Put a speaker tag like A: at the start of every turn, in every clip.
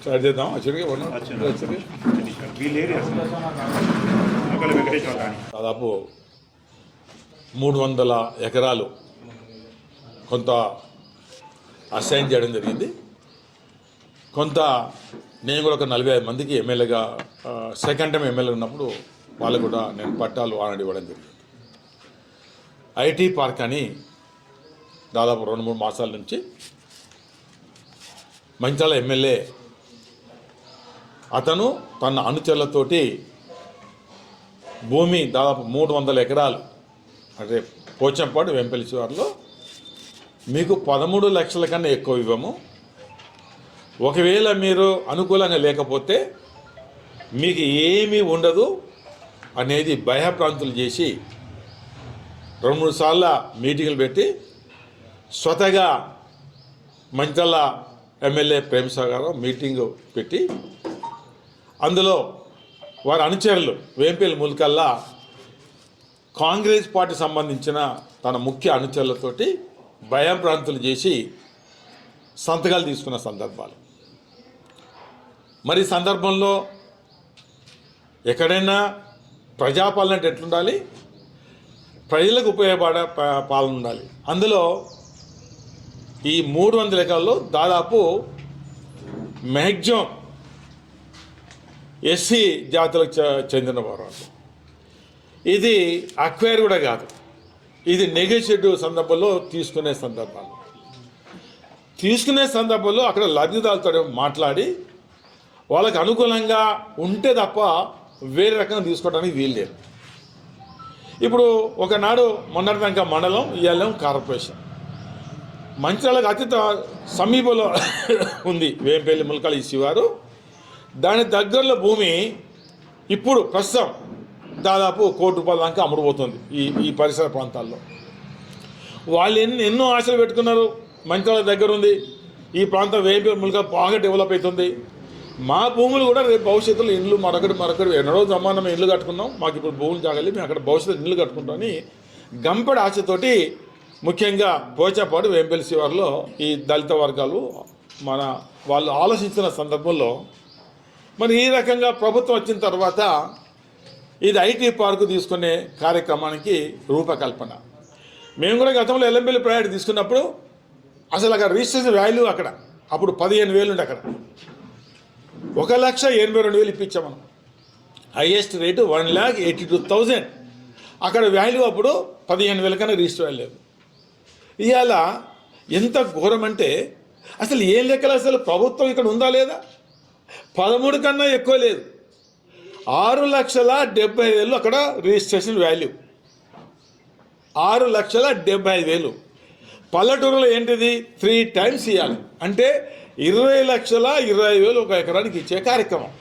A: Start చేద్దాం. దాదాపు మూడు వందల ఎకరాలు కొంత అసైన్ చేయడం జరిగింది. కొంత నేను కూడా ఒక నలభై ఐదు మందికి ఎమ్మెల్యేగా సెకండ్ టైం ఎమ్మెల్యే ఉన్నప్పుడు వాళ్ళు కూడా నేను పట్టాలు వానడి ఇవ్వడం జరిగింది. ఐటీ పార్క్ అని దాదాపు రెండు మూడు మాసాల నుంచి మంచాల ఎమ్మెల్యే అతను తన అనుచరులతోటి భూమి దాదాపు మూడు వందల ఎకరాలు అంటే పోచంపాడు వెంపల్లి శివార్లో మీకు పదమూడు లక్షల కన్నా ఎక్కువ ఇవ్వము. ఒకవేళ మీరు అనుకూలంగా లేకపోతే మీకు ఏమీ ఉండదు అనేది భయప్రాంతులు చేసి రెండు మూడు సార్ల మీటింగులు పెట్టి స్వతగా మంచల్ల ఎమ్మెల్యే ప్రేమసాగర్ మీటింగు మీటింగ్ పెట్టి అందులో వారి అనుచరులు వేంపల్లి ముల్కల్లా కాంగ్రెస్ పార్టీ సంబంధించిన తన ముఖ్య అనుచరులతోటి భయాంప్రాంతులు చేసి సంతకాలు తీసుకున్న సందర్భాలు. మరి సందర్భంలో ఎక్కడైనా ప్రజాపాలన అంటే ఎట్లుండాలి? ప్రజలకు ఉపయోగపడే ప- పాలన ఉండాలి. అందులో ఈ మూడు వందల ఎకరాల్లో దాదాపు మ్యాక్సిమం ఎస్సీ జాతులకు చె- చెందిన వారు ఇది అక్వైర్ కూడా కాదు. ఇది నెగోషియేటివ్ సందర్భంలో తీసుకునే సందర్భాలు. తీసుకునే సందర్భంలో అక్కడ లబ్ధిదారులతో మాట్లాడి వాళ్ళకి అనుకూలంగా ఉంటే తప్ప వేరే రకంగా తీసుకోవడానికి వీలు లేదు. ఇప్పుడు ఒకనాడు మొన్నటిదాకా మండలం ఇవాళ కార్పొరేషన్. మంచిర్యాలకు అత్యంత సమీపంలో ఉంది వేంపల్లి ములకలు ఈ శివారు దాని దగ్గరలో భూమి ఇప్పుడు ప్రస్తుతం దాదాపు కోటి రూపాయల దాకా అమ్ముడుపోతుంది ఈ ఈ పరిసర ప్రాంతాల్లో. వాళ్ళు ఎన్ని ఎన్నో ఆశలు పెట్టుకున్నారు. మంచాల దగ్గర ఉంది ఈ ప్రాంతం వేపే ములుగా బాగా డెవలప్ అవుతుంది మా భూములు కూడా రేపు భవిష్యత్తులో ఇండ్లు మరొకటి మరొకటి ఎన్నడో జమానం ఇల్లు కట్టుకున్నాం. మాకు ఇప్పుడు భూములు జాగాలి మేము అక్కడ భవిష్యత్తు ఇల్లు కట్టుకుంటామని గంపెడ ఆశతోటి ముఖ్యంగా పోచాపాడు వేంపల్లి శివారులో ఈ దళిత వర్గాలు మన వాళ్ళు ఆలోచించిన సందర్భంలో మరి ఈ రకంగా ప్రభుత్వం వచ్చిన తర్వాత ఇది ఐటీ పార్కు తీసుకునే కార్యక్రమానికి రూపకల్పన. మేము కూడా గతంలో ఎల్లంపల్లి ప్రయారిటీ తీసుకున్నప్పుడు అసలు అక్కడ రిజిస్ట్రేషన్ వాల్యూ అక్కడ. అప్పుడు పదిహేను వేలు ఉండే అక్కడ. ఒక లక్ష ఎనభై రెండు వేలు ఇప్పించాం మనం. Highest rate one lakh eighty two thousand. అక్కడ వాల్యూ అప్పుడు పదిహేను వేల కన్నా రిజిస్టర్ వాల్యూ ఇవాళ ఎంత ఘోరం అంటే అసలు ఏం లెక్కలు అసలు ప్రభుత్వం ఇక్కడ ఉందా లేదా? పదమూడు కన్నా ఎక్కువ లేదు. ఆరు లక్షల డెబ్బై వేలు అక్కడ రిజిస్ట్రేషన్ వాల్యూ. ఆరు లక్షల డెబ్బై ఐదు వేలు. పల్లెటూరులో ఏంటిది? త్రీ టైమ్స్ ఇవ్వాలి అంటే ఇరవై లక్షల ఇరవై వేలు ఒక ఎకరానికి ఇచ్చే కార్యక్రమం.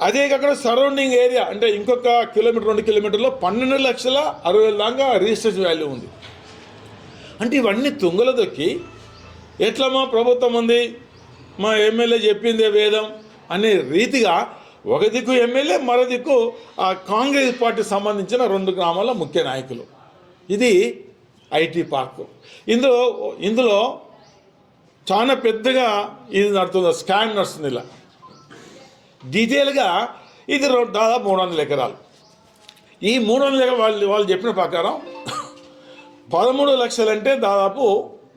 A: అదే అక్కడ సరౌండింగ్ ఏరియా అంటే ఇంకొక కిలోమీటర్ రెండు కిలోమీటర్లో పన్నెండు లక్షల అరవై వేల దాకా రిజిస్ట్రేషన్ వాల్యూ ఉంది. అంటే ఇవన్నీ తుంగలు దొక్కి ఎట్లమ్మా ప్రభుత్వం ఉంది? మా ఎమ్మెల్యే చెప్పిందే వేదం అనే రీతిగా ఒక దిక్కు ఎమ్మెల్యే మరో దిక్కు ఆ కాంగ్రెస్ పార్టీ సంబంధించిన రెండు గ్రామాల ముఖ్య నాయకులు. ఇది ఐటీ పార్క్. ఇందులో ఇందులో చాలా పెద్దగా ఇది నడుతుంది స్కామ్ నడుస్తుంది ఇలా. డీటెయిల్గా ఇది దాదాపు మూడు వందల ఎకరాలు. ఈ మూడు వందల ఎకరాలు వాళ్ళు వాళ్ళు చెప్పిన ప్రకారం పదమూడు లక్షలంటే దాదాపు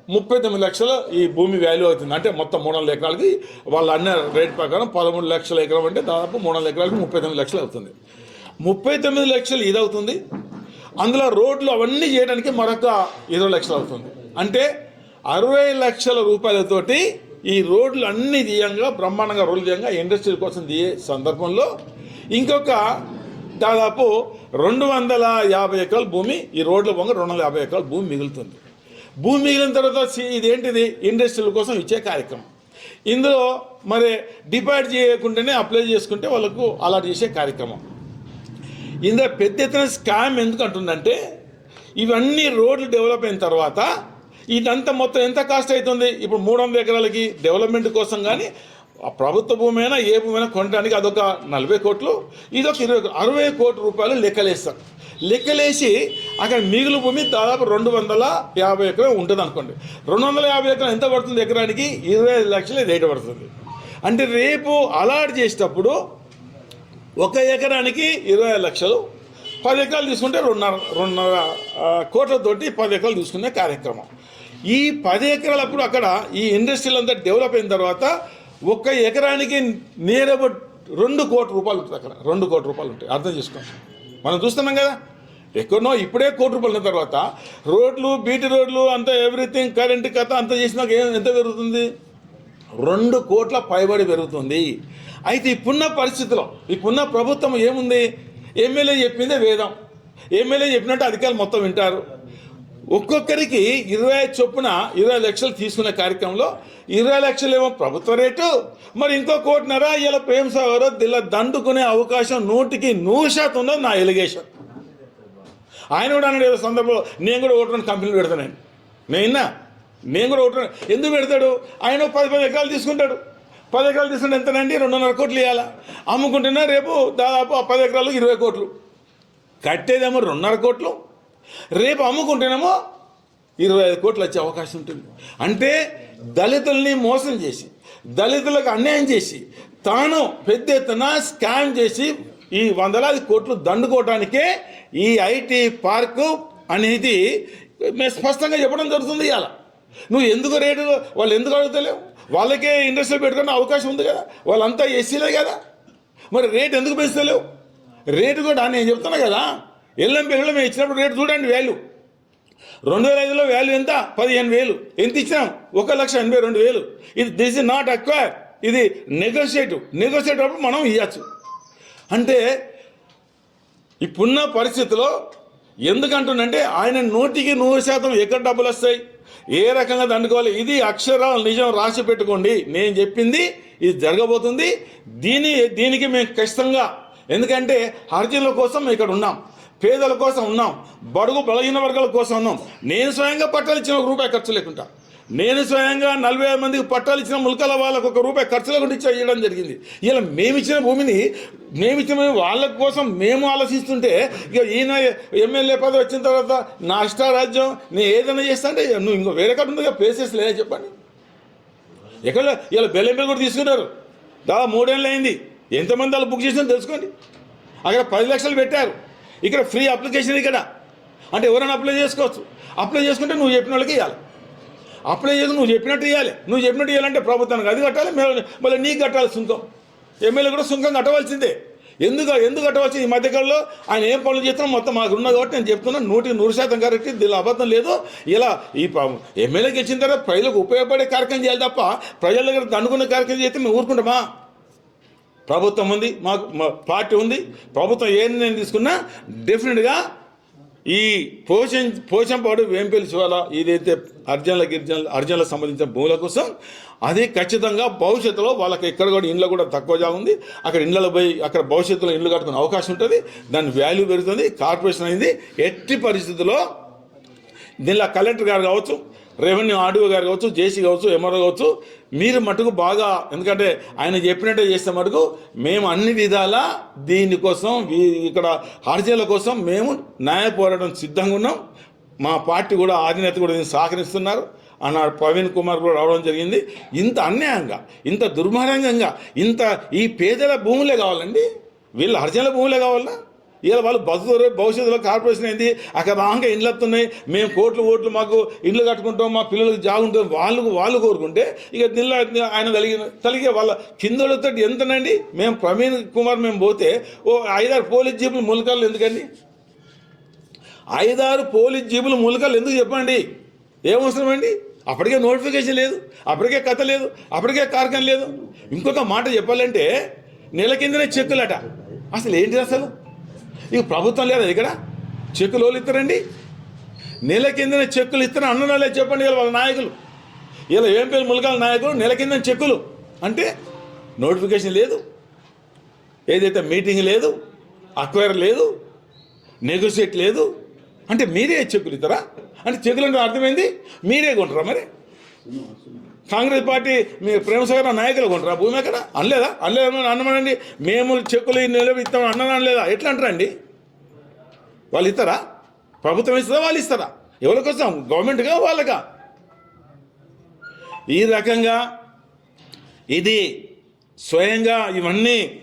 A: ముప్పై తొమ్మిది లక్షల ఈ భూమి వాల్యూ అవుతుంది. అంటే మొత్తం మూడు వందల ఎకరాలకి వాళ్ళు అన్న రేట్ ప్రకారం పదమూడు లక్షల ఎకరం అంటే దాదాపు మూడు వందల ఎకరాలకి ముప్పై తొమ్మిది లక్షలు అవుతుంది. ముప్పై తొమ్మిది లక్షలు ఇది అవుతుంది అందులో రోడ్లు అవన్నీ చేయడానికి మరొక ఇరవై లక్షలు అవుతుంది. అంటే అరవై లక్షల రూపాయలతోటి ఈ రోడ్లు అన్ని తీయంగా బ్రహ్మాండంగా రోడ్లు తీయంగా ఇండస్ట్రీ కోసం తీయే సందర్భంలో ఇంకొక దాదాపు రెండు వందల యాభై ఎకరాల భూమి ఈ రోడ్ల పొంగ రెండు వందల యాభై ఎకరాల భూమి మిగులుతుంది. భూమి మిగిలిన తర్వాత ఇదేంటిది? ఇండస్ట్రీల కోసం ఇచ్చే కార్యక్రమం. ఇందులో మరి డిపాజిట్ చేయకుండానే అప్లై చేసుకుంటే వాళ్ళకు అలాట్ చేసే కార్యక్రమం. ఇందులో పెద్ద ఎత్తున స్కామ్ ఎందుకు అంటుందంటే ఇవన్నీ రోడ్లు డెవలప్ అయిన తర్వాత ఇదంతా మొత్తం ఎంత కాస్ట్ అవుతుంది? ఇప్పుడు మూడు వందల ఎకరాలకి డెవలప్మెంట్ కోసం కానీ ఆ ప్రభుత్వ భూమి అయినా ఏ భూమి అయినా కొనడానికి అదొక నలభై కోట్లు ఇదొక ఇరవై అరవై కోట్ల రూపాయలు లెక్కలేస్తారు లెక్కలేసి అక్కడ మిగులు భూమి దాదాపు రెండు వందల యాభై ఎకరం ఉంటుంది అనుకోండి రెండు వందల యాభై ఎకరం ఎంత పడుతుంది ఎకరానికి? ఇరవై ఐదు లక్షలు రేటు పడుతుంది. అంటే రేపు అలాట్ చేసేటప్పుడు ఒక ఎకరానికి ఇరవై లక్షలు పది ఎకరాలు తీసుకుంటే రెండున్నర రెండున్నర కోట్లతోటి పది ఎకరాలు తీసుకునే కార్యక్రమం. ఈ పది ఎకరాలప్పుడు అక్కడ ఈ ఇండస్ట్రీలు అంతా డెవలప్ అయిన తర్వాత ఒక్క ఎకరానికి నియర్ రెండు కోట్ల రూపాయలు ఉంటుంది అక్కడ. రెండు కోట్ల రూపాయలు ఉంటాయి. అర్థం చేసుకోండి. మనం చూస్తున్నాం కదా? ఎక్కడనో ఇప్పుడే కోటి రూపాయలు తర్వాత. రోడ్లు బీటీ రోడ్లు అంతా ఎవ్రీథింగ్ కరెంట్ కథ అంతా చేసినాక ఏం ఎంత పెరుగుతుంది? రెండు కోట్ల పైబడి పెరుగుతుంది. అయితే ఇప్పుడున్న పరిస్థితిలో ఇప్పుడున్న ప్రభుత్వం ఏముంది? ఎమ్మెల్యే చెప్పిందే వేదం. ఎమ్మెల్యే చెప్పినట్టు అధికారులు మొత్తం వింటారు. ఒక్కొక్కరికి ఇరవై ఐదు చొప్పున ఇరవై లక్షలు తీసుకునే కార్యక్రమంలో ఇరవై లక్షలు ఏమో ప్రభుత్వ రేటు మరి ఇంకో కోటినరా ఇలా ప్రేమ సాగర్ దిల్ల దండుకునే అవకాశం నూటికి నూరు శాతం ఉందో నా ఎలిగేషన్ ఆయన కూడా అన్నాడు ఏదో సందర్భంలో నేను కూడా ఓటు కంపెనీలు పెడతానని నేను. నేను? కూడా ఓటు ఎందుకు పెడతాడు? ఆయన పది పది ఎకరాలు తీసుకుంటాడు. పది ఎకరాలు తీసుకుంటే ఎంతనండి? రెండున్నర కోట్లు ఇవ్వాలా అమ్ముకుంటున్నా రేపు దాదాపు ఆ పది ఎకరాలు ఇరవై కోట్లు. కట్టేదేమో రెండున్నర కోట్లు. రేపు అమ్ముకుంటేనేమో ఇరవై ఐదు కోట్లు వచ్చే అవకాశం ఉంటుంది. అంటే దళితుల్ని మోసం చేసి దళితులకు అన్యాయం చేసి తాను పెద్ద ఎత్తున స్కామ్ చేసి ఈ వందలాది కోట్లు దండుకోవడానికే ఈ ఐటీ పార్కు అనేది మేము స్పష్టంగా చెప్పడం జరుగుతుంది ఇవాళ. నువ్వు ఎందుకు రేటు వాళ్ళు ఎందుకు అడుగుతలేవు? వాళ్ళకే ఇండస్ట్రీ పెట్టుకునే అవకాశం ఉంది కదా? వాళ్ళంతా ఎస్సీలే కదా? మరి రేట్ ఎందుకు పెంచుతలేవు రేటు కూడా నేను చెప్తున్నా కదా ఎల్లం పెళ్ళం ఇచ్చినప్పుడు రేటు చూడండి వాల్యూ రెండు వేల ఐదులో వాల్యూ ఎంత? పదిహేను వేలు. ఎంత ఇచ్చినాం? ఒక లక్ష ఎనభై రెండు వేలు. ఇది దిస్ ఇస్ నాట్ అక్వైర్ ఇది నెగోషియేటివ్ నెగోషియేట్ అప్పుడు మనం ఇవ్వచ్చు అంటే ఇప్పుడున్న పరిస్థితిలో ఎందుకంటున్నంటే ఆయన నూటికి నూరు శాతం ఎక్కడ డబ్బులు వస్తాయి? ఏ రకంగా దండుకోవాలి? ఇది అక్షరాలు నిజం రాసి పెట్టుకోండి. నేను చెప్పింది ఇది జరగబోతుంది. దీని దీనికి మేము ఖచ్చితంగా ఎందుకంటే హరిజనుల కోసం ఇక్కడ ఉన్నాం. పేదల కోసం ఉన్నాం. బడుగు బలహీన వర్గాల కోసం ఉన్నాం. నేను స్వయంగా పట్టాలు ఇచ్చిన ఒక రూపాయి ఖర్చు లేకుండా. నేను స్వయంగా నలభై ఐదు మందికి పట్టాలు ఇచ్చిన ములకల వాళ్ళకు ఒక రూపాయి ఖర్చుల గురించి ఇచ్చి ఇవ్వడం జరిగింది. ఇలా మేము ఇచ్చిన భూమిని మేము ఇచ్చిన భూమి వాళ్ళ కోసం మేము ఆలోచిస్తుంటే ఇక ఈయన ఎమ్మెల్యే పదవి వచ్చిన తర్వాత నా అష్టారాజ్యం నేను ఏదైనా చేస్తా అంటే నువ్వు ఇంకో వేరే కాడ ఉంది ప్లేసెస్ లేదా చెప్పండి. ఎక్కడ? ఇలా బెల్లంపల్లి కూడా తీసుకున్నారు. దాదాపు మూడేళ్ళు అయింది. ఎంతమంది వాళ్ళు బుక్ చేసినా తెలుసుకోండి. అక్కడ పది లక్షలు పెట్టారు. ఇక్కడ ఫ్రీ అప్లికేషన్ ఇక్కడ. అంటే ఎవరైనా అప్లై చేసుకోవచ్చు. అప్లై చేసుకుంటే నువ్వు చెప్పిన వాళ్ళకి ఇవ్వాలి. అప్లై చేసి నువ్వు చెప్పినట్టు ఇవ్వాలి నువ్వు చెప్పినట్టు ఇవ్వాలంటే ప్రభుత్వానికి అది కట్టాలి మళ్ళీ నీకు కట్టాలి సుంకం. ఎమ్మెల్యే కూడా సుంకం కట్టవలసిందే. ఎందుకు ఎందుకు కట్టవలసింది? ఈ మధ్యకాలంలో ఆయన ఏం పనులు చేస్తున్నా మొత్తం మాకు ఉన్నది కాబట్టి నేను చెప్తున్నాను నూటికి నూరు శాతం కరెక్ట్ దీనిలో అబద్ధం లేదు. ఇలా ఈ ప- ఎమ్మెల్యేకి ఇచ్చిన తర్వాత ప్రజలకు ఉపయోగపడే కార్యక్రమం చేయాలి తప్ప ప్రజల దగ్గర దండుకునే కార్యక్రమం చేస్తే మేము ఊరుకుంటామా? ప్రభుత్వం ఉంది మాకు మా పార్టీ ఉంది. ప్రభుత్వం ఏ నిర్ణయం తీసుకున్నా డెఫినెట్గా ఈ పోషం పోషంపాడు వేంపల్లి శివాల ఏదైతే అర్జునుల గిరిజన అర్జునులకు సంబంధించిన భూముల కోసం అది ఖచ్చితంగా భవిష్యత్తులో వాళ్ళకి ఎక్కడ కూడా ఇండ్ల కూడా తక్కువ జాగా ఉంది. అక్కడ ఇండ్లలో పోయి అక్కడ భవిష్యత్తులో ఇండ్లు కట్టుకునే అవకాశం ఉంటుంది. దాని వాల్యూ పెరుగుతుంది కార్పొరేషన్ అయింది ఎట్టి పరిస్థితుల్లో దీనిలో కలెక్టర్ గారు కావచ్చు రెవెన్యూ ఆర్డీఓ గారు కావచ్చు జేసీ కావచ్చు ఎంఆర్ఓ కావచ్చు మీరు మటుకు బాగా ఎందుకంటే ఆయన చెప్పినట్టే చేస్తే మటుకు మేము అన్ని విధాలా దీనికోసం వీ- ఇక్కడ హర్జీల కోసం మేము న్యాయ పోరాటం సిద్ధంగా ఉన్నాం. మా పార్టీ కూడా ఆధినేత కూడా దీన్ని సహకరిస్తున్నారు. అన్నాడు ప్రవీణ్ కుమార్ కూడా రావడం జరిగింది. ఇంత అన్యాయంగా ఇంత దుర్మార్గంగా ఇంత ఈ పేదల భూములే కావాలండి. వీళ్ళ హర్జీల భూములే కావాలా? ఇలా వాళ్ళు బతుకుతారు భవిష్యత్తులో కార్పొరేషన్ అయింది అక్కడ రాగా ఇండ్లు వస్తున్నాయి మేము కోట్లు ఓట్లు మాకు ఇండ్లు కట్టుకుంటాం మా పిల్లలకు జాగుంటాం వాళ్ళు వాళ్ళు కోరుకుంటే ఇక నిల్ల ఆయన కలిగిన కలిగే వాళ్ళ కిందలతో ఎంతనండి? మేము ప్రవీణ్ కుమార్ మేము పోతే ఓ ఐదారు పోలీస్ జీపులు ములకలు ఎందుకండి? ఐదారు పోలీస్ జీపులు ములకలు ఎందుకు చెప్పండి? ఏమవసరం అండి? అప్పటికే నోటిఫికేషన్ లేదు అప్పటికే కథ లేదు అప్పటికే కార్యక్రమం లేదు. ఇంకొక మాట చెప్పాలంటే నెల కిందనే చెక్కులట. అసలు ఏంటి అసలు? ఇక ప్రభుత్వం లేదా ఇక్కడ. చెక్కులు వాళ్ళు ఇస్తారండి? నెల కిందనే చెక్కులు ఇస్తారని అన్న చెప్పండి ఇలా వాళ్ళ నాయకులు. ఇలా ఏం పేరు? ములకాల నాయకులు నెల కింద చెక్కులు. అంటే నోటిఫికేషన్ లేదు. ఏదైతే మీటింగ్ లేదు అక్వైర్ లేదు నెగోషియేట్ లేదు అంటే మీరే చెక్కులు ఇస్తారా? అంటే చెక్కులు అంటే అర్థమైంది? మీరే కొంటారా మరి? కాంగ్రెస్ పార్టీ మీ ప్రేమసాగర్ నాయకులు కొంటారా. భూమి ఎక్కడ? అనలేదా? అనలేదా? అన్నమానండి. మేము చెక్కులు ఈ నిలబి ఇస్తాం అనలేదా? ఎట్లా అంటారండి? వాళ్ళు ఇస్తారా? ప్రభుత్వం ఇస్తుందా? వాళ్ళు ఇస్తారా? ఎవరి కోసం? గవర్నమెంట్గా వాళ్ళగా ఈ రకంగా ఇది స్వయంగా ఇవన్నీ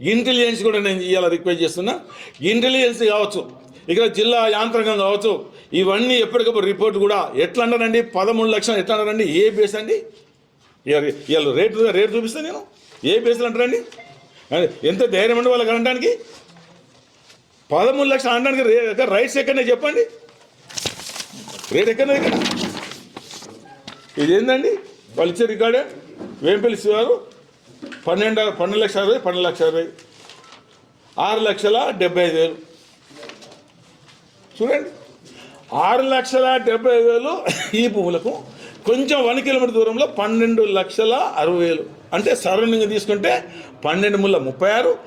A: ఇంటెలిజెన్స్ కూడా నేను ఇవాళ రిక్వెస్ట్ చేస్తున్నా. ఇంటెలిజెన్స్ కావచ్చు. ఇక్కడ జిల్లా యాంత్రాంగం కావచ్చు ఇవన్నీ ఎప్పటికప్పుడు రిపోర్ట్ కూడా ఎట్లా అంటారండి పదమూడు లక్షలు ఎట్లా అంటారండి ఏ బేస్ అండి? వీళ్ళు ఇవాళ రేటు రేటు చూపిస్తాను నేను. ఏ బేస్లు అంటారండి? ఎంత ధైర్యం ఉండే వాళ్ళకి అనడానికి? పదమూడు లక్షలు అనడానికి రైట్స్ ఎక్కడనే చెప్పండి. రేట్ ఎక్కడ ఇక్కడ? ఇదేందండి? వాళ్ళు ఇచ్చే రికార్డే వేంపల్లి శివారు పన్నెండు పన్నెండు లక్షల అరవై పన్నెండు లక్షల అరవై. ఆరు లక్షల డెబ్బై ఐదు వేలు. చూడండి. ఆరు లక్షల డెబ్బై వేలు ఈ భూములకు కొంచెం వన్ కిలోమీటర్ దూరంలో పన్నెండు లక్షల అరవై వేలు. అంటే సరౌండింగ్ తీసుకుంటే పన్నెండు ముళ్ళ ముప్పై ఆరు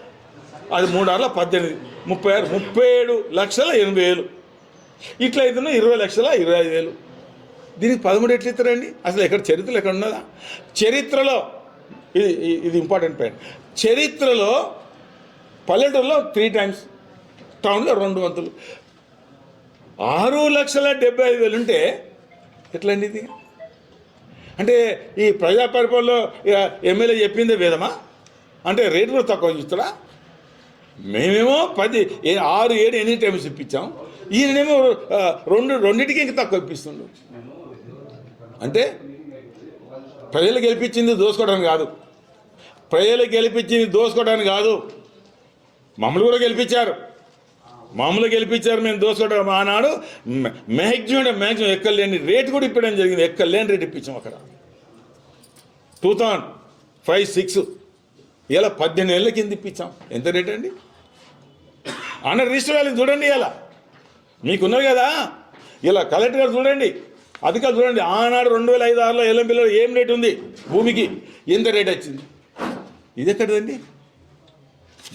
A: అది మూడు ఆరుల పద్దెనిమిది ముప్పై ఆరు ముప్పై ఏడు లక్షల ఎనభై వేలు. ఇట్లా అయితే ఇరవై లక్షల ఇరవై ఐదు వేలు. దీనికి పదమూడు ఎట్లు ఇస్తారండి? అసలు ఎక్కడ చరిత్రలు ఎక్కడ ఉన్నదా? చరిత్రలో ఇది ఇది- ఇది ఇంపార్టెంట్ పాయింట్. చరిత్రలో పల్లెటూరులో త్రీ టైమ్స్ టౌన్లో రెండు వంతులు. ఆరు లక్షల డెబ్బై ఐదు వేలు ఉంటే ఎట్లండి ఇది? అంటే ఈ ప్రజా పరిపాలనలో ఇక ఎమ్మెల్యే చెప్పిందే వేదమా? అంటే రేటు కూడా తక్కువ చూస్తాడా మేమేమో పది ఏ- ఆరు ఏడు ఎన్ని టైమ్స్ ఇప్పించాం. ఈయనేమో రెండు రెండింటికి ఇంకా తక్కువ ఇప్పిస్తుండు. అంటే ప్రజలు గెలిపించింది దోసుకోవడానికి కాదు. ప్రజలు గెలిపించింది దోసుకోవడానికి కాదు. మమ్మల్ని కూడా గెలిపించారు. మామూలు గెలిపించారు మేము దోసుకోవడం ఆనాడు మ్యాక్సిమం మ్యాక్సిమం ఎక్కలేని రేట్ కూడా ఇప్పడం జరిగింది. ఎక్కలేని రేటు ఇప్పించాం అక్కడ. టూ థౌజండ్ ఫైవ్ సిక్స్ ఇలా పద్దెనిమిది ఏళ్ళ కింద ఇప్పించాం. ఎంత రేట్ అండి? అన్న రిజిస్టర్ వాళ్ళని చూడండి ఇలా. మీకున్నారు కదా? ఇలా కలెక్టర్ గారు చూడండి. అధికారులు చూడండి. ఆనాడు రెండు వేల ఐదు ఆరులో ఎల్ఎంపీలో ఏం రేట్ ఉంది? భూమికి ఎంత రేట్ వచ్చింది? ఇది ఎక్కడిదండి?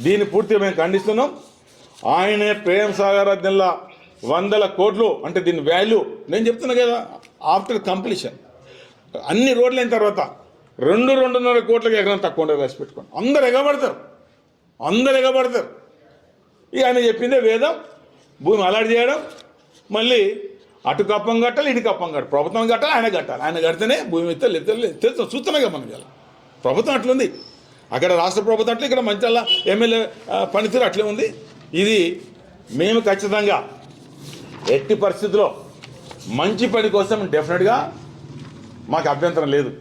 A: దీన్ని పూర్తిగా మేము ఖండిస్తున్నాం. ఆయనే ప్రేమ్ సాగర్ జిల్లా వందల కోట్లు అంటే దీని వాల్యూ నేను చెప్తున్నా కదా ఆఫ్టర్ కంప్లీషన్ అన్ని రోడ్లు అయిన తర్వాత రెండు రెండున్నర కోట్లకి ఎకరం తక్కువ ఉండదు రాసి పెట్టుకోండి. అందరు ఎగబడతారు. అందరు ఎగబడతారు. ఇక ఆయన చెప్పిందే వేదం. భూమి అలాడి చేయడం. మళ్ళీ అటు కప్పం కట్టాలి ఇటు కప్పం కట్టాలి. ప్రభుత్వం కట్టాలి ఆయన కట్టాలి. ఆయన కడితేనే భూమి ఎత్తే లేదు తెలుసు చూస్తున్నాగా మనం ఇలా ప్రభుత్వం అట్లుంది. అక్కడ రాష్ట్ర ప్రభుత్వం అట్లా ఇక్కడ మంచి ఎమ్మెల్యే పనితీరు అట్లే ఉంది. ఇది మేము ఖచ్చితంగా ఎట్టి పరిస్థితుల్లో మంచి పని కోసం డెఫినెట్గా మాకు అభ్యంతరం లేదు.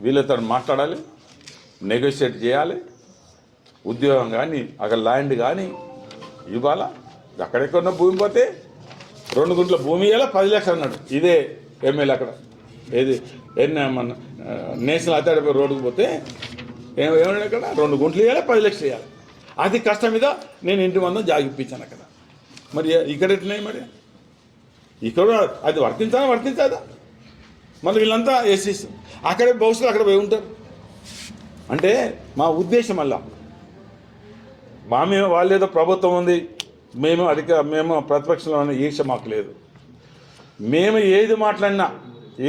A: వీళ్ళతో మాట్లాడాలి నెగోషియేట్ చేయాలి ఉద్యోగం కానీ అక్కడ ల్యాండ్ కానీ ఇవ్వాలా? అక్కడెక్కడున్న భూమి పోతే రెండు గుంట్ల భూమి ఇవ్వాలా పది లక్షలు అన్నాడు. ఇదే ఎమ్మెల్యే అక్కడ. ఏది? ఎన్ని మన నేషనల్ అథారిటీ రోడ్డుకు పోతే ఏం- ఏమన్నాడు అక్కడ? రెండు గుంట్లు ఇవ్వాలి పది లక్షలు ఇవ్వాలి అది కష్టం మీద నేను ఇంటి మందం జాగిప్పించాను అక్కడ. మరి ఇక్కడ ఎట్లున్నాయి మరి? ఇక్కడ అది వర్తించాలా వర్తించదా? మరి వీళ్ళంతా ఎస్సీస్ అక్కడే భవిష్యత్తు అక్కడ పోయి ఉంటారు. అంటే మా ఉద్దేశం అలా. మా మేము వాళ్ళేదో ఏదో ప్రభుత్వం ఉంది. మేము అధిక మేము ప్రతిపక్షంలో ఉన్న ఈర్ష మాకు లేదు. మేము ఏది మాట్లాడినా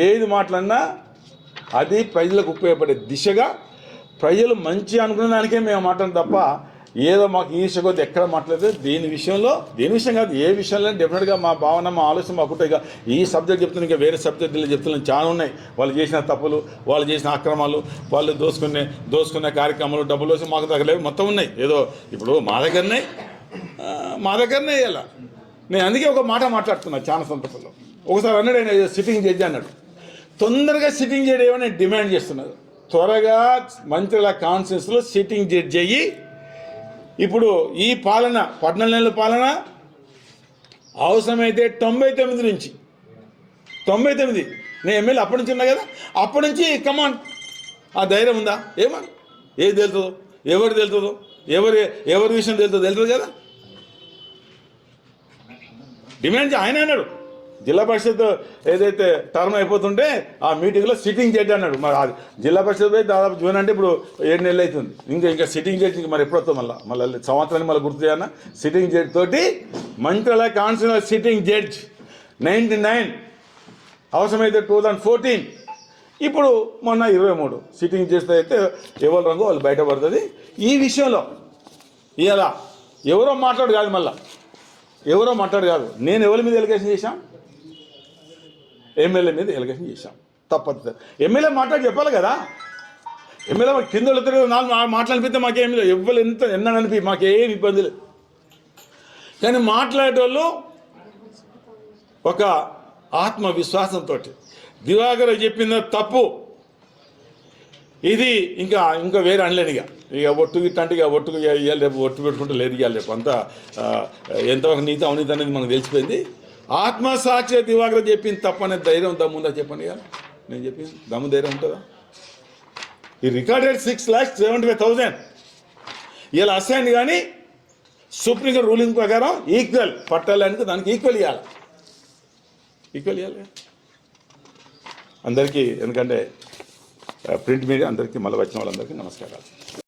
A: ఏది మాట్లాడినా అది ప్రజలకు ఉపయోగపడే దిశగా ప్రజలు మంచి అనుకునే దానికే మేము మాట్లాడడం తప్ప ఏదో మాకు ఈర్ష కొద్ది ఎక్కడ మాట్లాడితే దీని విషయంలో దీని విషయం కాదు ఏ విషయంలో డెఫినెట్గా మా భావన మా ఆలోచన మాకు ఉంటాయి. ఇక ఈ సబ్జెక్ట్ చెప్తున్నా ఇంకా వేరే సబ్జెక్టులు చెప్తున్నాను చాలా ఉన్నాయి. వాళ్ళు చేసిన తప్పులు వాళ్ళు చేసిన అక్రమాలు వాళ్ళు దోసుకునే దోసుకునే కార్యక్రమాలు డబ్బులు వచ్చి మాకు తగ్గలేవు మొత్తం ఉన్నాయి. ఏదో ఇప్పుడు మా దగ్గరనే మా దగ్గరనే ఇలా. నేను అందుకే ఒక మాట మాట్లాడుతున్నా చాలా సందర్భంలో. ఒకసారి అన్నాడు ఆయన సిట్టింగ్ జడ్జి అన్నాడు. తొందరగా సిట్టింగ్ జడ్జి ఏమని డిమాండ్ చేస్తున్నారు. త్వరగా మంత్రుల కాన్ఫరెన్స్లో సిట్టింగ్ జడ్జి అయ్యి ఇప్పుడు ఈ పాలన పద్నాలుగు నెలల పాలన అవసరమైతే తొంభై తొమ్మిది నుంచి తొంభై తొమ్మిది. నేను ఎమ్మెల్యే అప్పటి నుంచి ఉన్నా కదా అప్పటి నుంచి కమాన్ ఆ ధైర్యం ఉందా? ఏమని ఏది తెలుతుందో? ఎవరు తెలుతుందో? ఎవరు ఎవరి విషయం తెలుతుందో తెలుతుంది కదా? డిమాండ్ ఆయన అన్నాడు. జిల్లా పరిషత్ ఏదైతే టర్మ్ అయిపోతుంటే ఆ మీటింగ్లో సిట్టింగ్ జడ్జి అన్నాడు. మరి అది జిల్లా పరిషత్ పోయి దాదాపు జూన్ అంటే ఇప్పుడు ఏడు నెలలు అవుతుంది. ఇంకా ఇంకా సిట్టింగ్ జడ్జి మరి ఎప్పుడు వస్తాం మళ్ళీ మళ్ళీ సంవత్సరానికి మళ్ళీ గుర్తు చేయన్న సిట్టింగ్ జడ్జి తోటి Mantralaya constitution sitting judge ninety nine అవసరమైతే టూ థౌజండ్ ఫోర్టీన్ ఇప్పుడు మొన్న ఇరవై మూడు. సిట్టింగ్ చేస్తే అయితే ఎవరి రంగు వాళ్ళు బయటపడుతుంది. ఈ విషయంలో ఇలా ఎవరో మాట్లాడు కాదు మళ్ళా. ఎవరో మాట్లాడు కాదు. నేను ఎవరి మీద ఎలిగేషన్ చేశాం? ఎమ్మెల్యే మీద ఎలిగేషన్ చేశాం. తప్పదు ఎమ్మెల్యే మాట్లాడి చెప్పాలి కదా? ఎమ్మెల్యే కింద వెళ్తారు నాలుగు మాట్లాడిపితే మాకేం లేదు. ఎవ్వరు ఎంత ఎన్న అనిపి మాకేం ఇబ్బంది లేదు. కానీ మాట్లాడేటోళ్ళు ఒక ఆత్మవిశ్వాసంతో దివాకర్ చెప్పింది తప్పు. ఇది ఇంకా ఇంకా వేరే అనలేను ఇక. ఇక ఒట్టు అంటే ఇక ఒట్టుకు ఇవ్వాలి రేపు ఒట్టు పెట్టుకుంటే లేదు ఇవ్వాలి రేపు అంతా ఎంతవరకు నీతి అవినీతి అనేది మనకు తెలిసిపోయింది. ఆత్మసాక్షి దివాకర్ చెప్పింది తప్పని ధైర్యం దమ్ముందా చెప్పండి ఇక. నేను చెప్పింది దమ్ము ధైర్యం ఉంటుందా? ఈ recorded six lakhs seventy five thousand ఇలా అసైన్ కానీ సుప్రీం కోర్టు రూలింగ్ ప్రకారం ఈక్వల్ పట్టాలనికి దానికి ఈక్వల్ ఇవ్వాలి ఈక్వల్ ఇవ్వాలి అందరికీ ఎందుకంటే ప్రింట్ మీడియా అందరికీ మళ్ళీ వచ్చిన వాళ్ళందరికీ నమస్కారాలు.